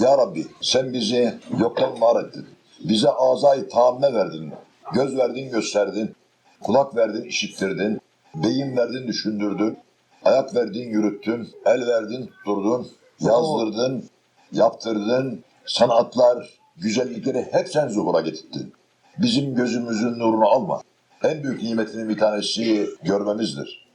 Ya Rabbi sen bizi yoktan var ettin. Bize azayı tahamme verdin. Göz verdin gösterdin. Kulak verdin işittirdin. Beyin verdin düşündürdün. Ayak verdin yürüttün. El verdin tutturdun. Yazdırdın. Yaptırdın. Sanatlar, güzellikleri hep sen zuhura getirdin. Bizim gözümüzün nurunu alma. En büyük nimetinin bir tanesi görmemizdir.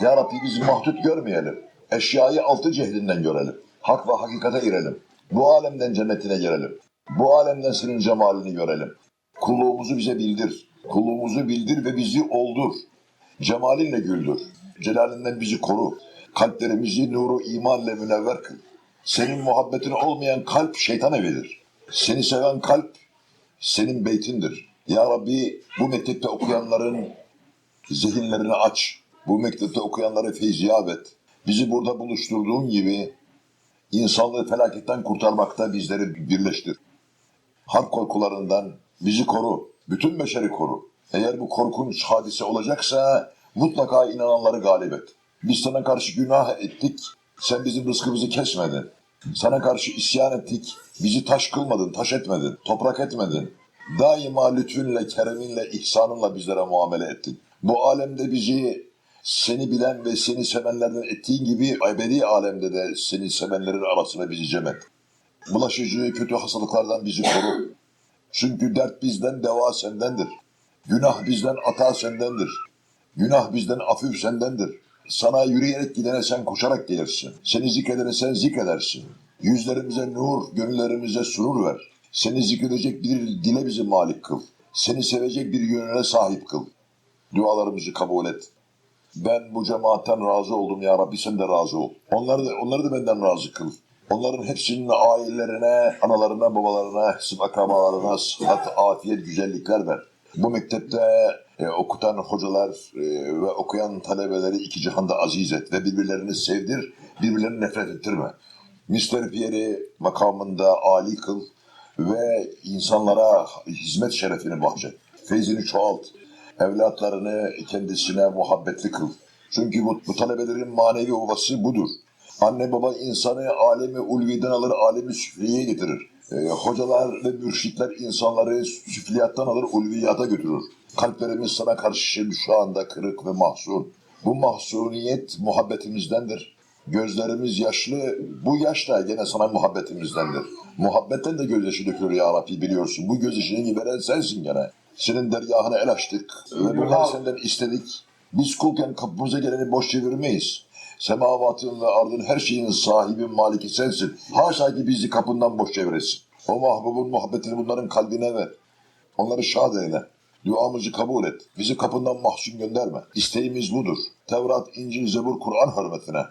Ya Rabbi bizi mahdut görmeyelim. Eşyayı altı cehdinden görelim. Hak ve hakikate girelim. Bu alemden cennetine girelim. Bu alemden senin cemalini görelim. Kulluğumuzu bize bildir. Kulluğumuzu bildir ve bizi oldur. Cemalinle güldür. Celalinden bizi koru. Kalplerimizi nuru imanla münevver kıl. Senin muhabbetin olmayan kalp şeytan evidir. Seni seven kalp senin beytindir. Ya Rabbi bu mektepte okuyanların zihinlerini aç. Bu mektepte okuyanları feyziyab et. Bizi burada buluşturduğun gibi insanlığı felaketten kurtarmakta bizleri birleştir. Harp korkularından bizi koru. Bütün beşeri koru. Eğer bu korkunç hadise olacaksa mutlaka inananları galip et. Biz sana karşı günah ettik. Sen bizim rızkımızı kesmedin. Sana karşı isyan ettik. Bizi taş kılmadın, taş etmedin, toprak etmedin. Daima lütfunle, kereminle, ihsanınla bizlere muamele ettin. Bu alemde bizi seni bilen ve seni sevenlerden ettiğin gibi ebedi alemde de seni sevenlerin arasına bizi cem et. Bulaşıcı kötü hastalıklardan bizi koru. Çünkü dert bizden, deva sendendir. Günah bizden, ata sendendir. Günah bizden, afüf sendendir. Sana yürüyerek gidene sen koşarak gelirsin. Seni zikredene sen zikredersin. Yüzlerimize nur, gönüllerimize surur ver. Seni zikredecek bir dile bizi malik kıl. Seni sevecek bir gönüle sahip kıl. Dualarımızı kabul et. Ben bu cemaatten razı oldum ya Rabbi sen de razı ol. Onları da, onları da benden razı kıl. Onların hepsinin ailelerine, analarına, babalarına, hısım akrabalarına sıhhat, afiyet, güzellikler ver. Bu mektepte e, okutan hocalar e, ve okuyan talebeleri iki cihanda aziz et ve birbirlerini sevdir, birbirlerini nefret ettirme. Mr. Pierre'i makamında âli kıl ve insanlara hizmet şerefini bahşet. Feyzini çoğalt. Evlatlarını kendisine muhabbetli kıl. Çünkü bu, bu talebelerin manevi ovası budur. Anne baba insanı alemi ulviden alır, alemi süfliye getirir. Ee, hocalar ve mürşitler insanları süfliyattan alır, ulviyata götürür. Kalplerimiz sana karşı şu anda kırık ve mahzun. Bu mahzuniyet muhabbetimizdendir. Gözlerimiz yaşlı, bu yaş gene sana muhabbetimizdendir. Muhabbetten de gözyaşı dökülür ya Rabbi biliyorsun. Bu gözyaşını veren sensin gene. Senin dergahına el açtık ve bunları senden istedik. Biz kulken kapımıza geleni boş çevirmeyiz. Semavatın ve ardın her şeyin sahibi, maliki sensin. Haşa ki bizi kapından boş çeviresin. O mahbubun muhabbetini bunların kalbine ver. Onları şad eyle. Duamızı kabul et. Bizi kapından mahzun gönderme. İsteğimiz budur. Tevrat, İncil, Zebur, Kur'an hürmetine.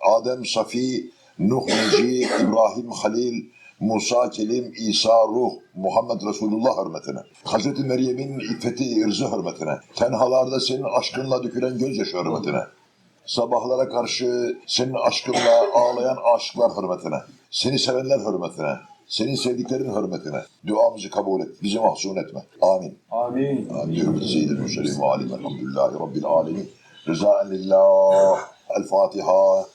Adem, Safi, Nuh, Neci, İbrahim, Halil, Musa, Kelim, İsa, Ruh, Muhammed Resulullah hürmetine. Hazreti Meryem'in iffeti, ırzı hürmetine. Tenhalarda senin aşkınla dökülen gözyaşı hürmetine. Sabahlara karşı senin aşkınla ağlayan aşıklar hürmetine. Seni sevenler hürmetine. Senin sevdiklerin hürmetine. Duamızı kabul et. Bizi mahzun etme. Amin. Amin. Amin. Hürmeti Seyyidil Mürselin ve alim. Elhamdülillahi Rabbil alemin. Rızaen lillah. El Fatiha.